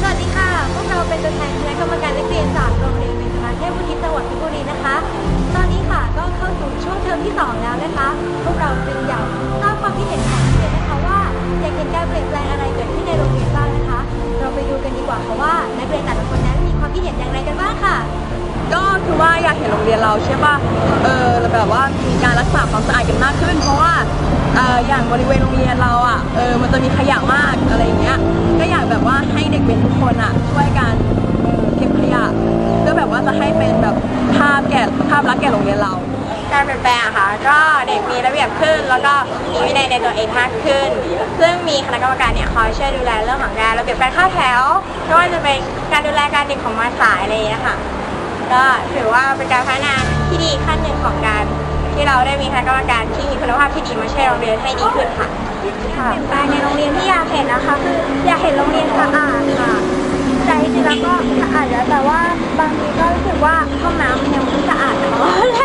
สวัสดีค่ะ พวกเราเป็นตัวแทนคณะกรรมการนักเรียนจากโรงเรียนเป็นคาเทพวุฒิจังหวัดเพชรบุรีนะคะ ตอนนี้ค่ะก็เข้าสู่ช่วงเทอมที่ 2 แล้วนะคะ พวกเราจึงอยากทราบความคิดเห็นของนักเรียนนะคะว่าอยากเห็นการเปลี่ยนแปลงอะไรเกิดขึ้นในโรงเรียนบ้างนะคะ เราไปดูกันดีกว่าค่ะว่านักเรียนแต่ละคนนั้นมีความคิดเห็นอย่างไรกันบ้างค่ะ ก็คือว่าอยากเห็นโรงเรียนเราใช่ป่ะ เออแบบว่ามีการรักษาความสะอาดกันมากขึ้น เพราะว่าออย่างบริเวณโรงเรียนเราอะ เออมันจะมี คนอะช่วยกันเออเก็บขยะเพื่อแบบว่าจะให้เป็นแบบภาพแก่ภาพลักษณ์แก่โรงเรียนเรา การเปลี่ยนแปลงอะค่ะ ก็เด็กมีระเบียบขึ้น แล้วก็มีวินัยในตัวเองมากขึ้น ซึ่งมีคณะกรรมการเนี่ยคอยช่วยดูแลเรื่องของการระเบียบการเข้าแถวไม่ว่าจะเป็นการดูแลการเด็กของมาสายอะไรอย่างเงี้ยค่ะก็ถือว่าเป็นการพัฒนาที่ดีขั้นหนึ่งของการที่เราได้มีคณะกรรมการที่มีคุณภาพที่ดีมาช่วยโรงเรียนให้ดีขึ้นค่ะค่ะเปลี่ยนแปลงในโรงเรียนที่อยากเห็นนะคะคือ ก็สะอาดแล้วแต่ว่าบางทีก็รู้สึกว่าห้องน้ำมันยังไม่สะอาดเท่าไ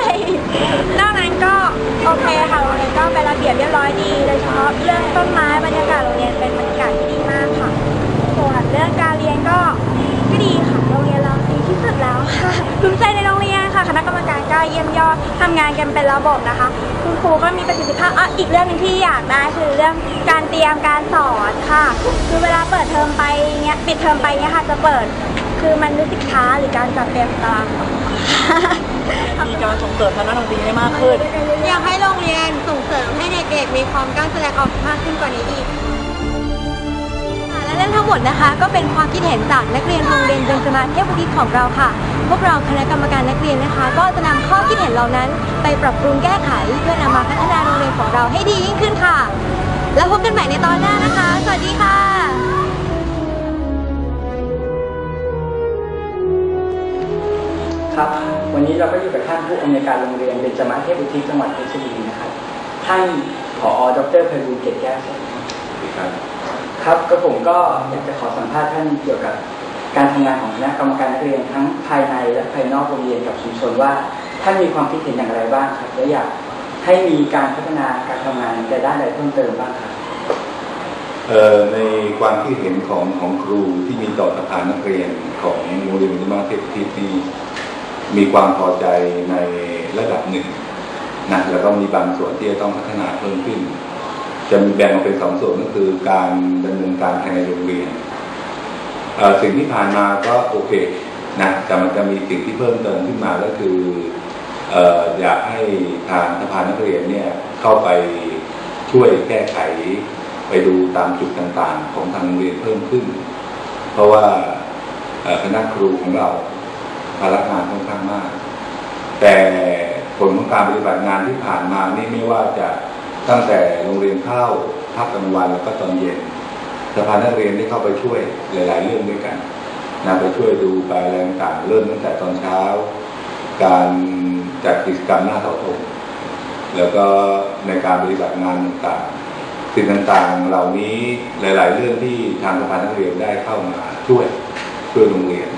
เยี่ยมยอดทำงานกันเป็นระบบนะคะ คุณครูก็มีประสิทธิภาพอะอีกเรื่องหนึงที่อยากได้คือเรื่องการเตรียมการสอนค่ะ คือเวลาเปิดเทอมไปเงี้ยปิดเทอมไปเงี้ยค่ะจะเปิด คือมันรู้สึกช้าหรือการจัดเตรียมตารางสอนมีการส่งเสริมทางด้านดนตรีให้มากขึ้น อยากให้โรงเรียนส่งเสริมให้เด็กๆมีความกล้าแสดงออกมากขึ้นกว่านี้อีก และนั่นทั้งหมดนะคะก็เป็นความคิดเห็นจากนักเรียนโรงเรียนเบญจมาเทพบุตรของเราค่ะ พวกเราคณะกรรมการนักเรียนนะคะ ก็จะนำข้อคิดเห็นเหล่านั้น ไปปรับปรุงแก้ไขเพื่อนำมาพัฒนาโรงเรียนของเราให้ดียิ่งขึ้นค่ะ แล้วพบกันใหม่ในตอนหน้านะคะ สวัสดีค่ะครับวันนี้เราก็อยู่กับท่านผู้อำนวยการโรงเรียนเบญจมาเทพอุทิศจังหวัดเพชรบุรีนะครับ ท่านผอ ดรเพรูลเกตแก้วสวัสดีครับ ครับก็ผมก็อยากจะขอสัมภาษณ์ท่านเกี่ยวกับการทำงานของคณะกรรมการนักเรียนทั้งภายในและภายนอกโรงเรียนกับชุมชนว่าท่านมีความคิดเห็นอย่างไรบ้างครับและอยากให้มีการพัฒนาการทำงานในด้านใดเพิ่มเติมบ้างครับในความคิดเห็นของของครูที่มีต่อสภานนักเรียนของโรงเรียนวิทยาเทพทิพนี่มีความพอใจในระดับหนึ่งนะแล้วก็มีบางส่วนที่จะต้องพัฒนาเพิ่มขึ้น จะมีแบ่งออกเป็นสองส่วนก็คือการดำเนินการภายในโรงเรียนสิ่งที่ผ่านมาก็โอเคนะแต่มันจะมีสิ่งที่เพิ่มเติมขึ้นมาก็คืออออยากให้ทางสภานักเรียนเนี่ยเข้าไปช่วยแก้ไขไปดูตามจุดต่างๆ ของทางโรงเรียนเพิ่มขึ้น เพราะว่าคณะครูของเราภาระงานค่อนข้างมาก แต่ผลของการปฏิบัติงานที่ผ่านมานี่ไม่ว่าจะ ตั้งแต่โรงเรียนเข้าพักกลางวันแล้วก็ตอนเย็นสภานักเรียนได้เข้าไปช่วยหลาย ๆ เรื่องด้วยกันนะไปช่วยดูไปอะไรต่างเริ่มตั้งแต่ตอนเช้า การจัดกิจกรรมหน้าเสาธงแล้วก็ในการปฏิบัติงานต่างๆสิ่งต่างๆเหล่านี้หลาย ๆ เรื่องที่ทางสภานักเรียนได้เข้ามาช่วยช่วยโรงเรียน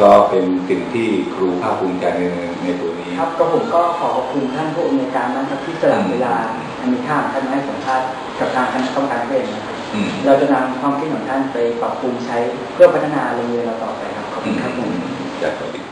ก็เป็นสิ่งที่ครูภาคภูมิใจในในตัวนี้ ครับก็ผมก็ขอขอบคุณท่านผู้อำนวยการนะครับที่สละเวลา อันมีค่าของท่านมาให้สัมภาษณ์กับทางคณะกรรมการนักเรียนนะครับอืมเราจะนำความคิดของท่านไปปรับปรุงใช้เพื่อพัฒนาโรงเรียนเราต่อไปครับขอบคุณครับผมจากสวัสดี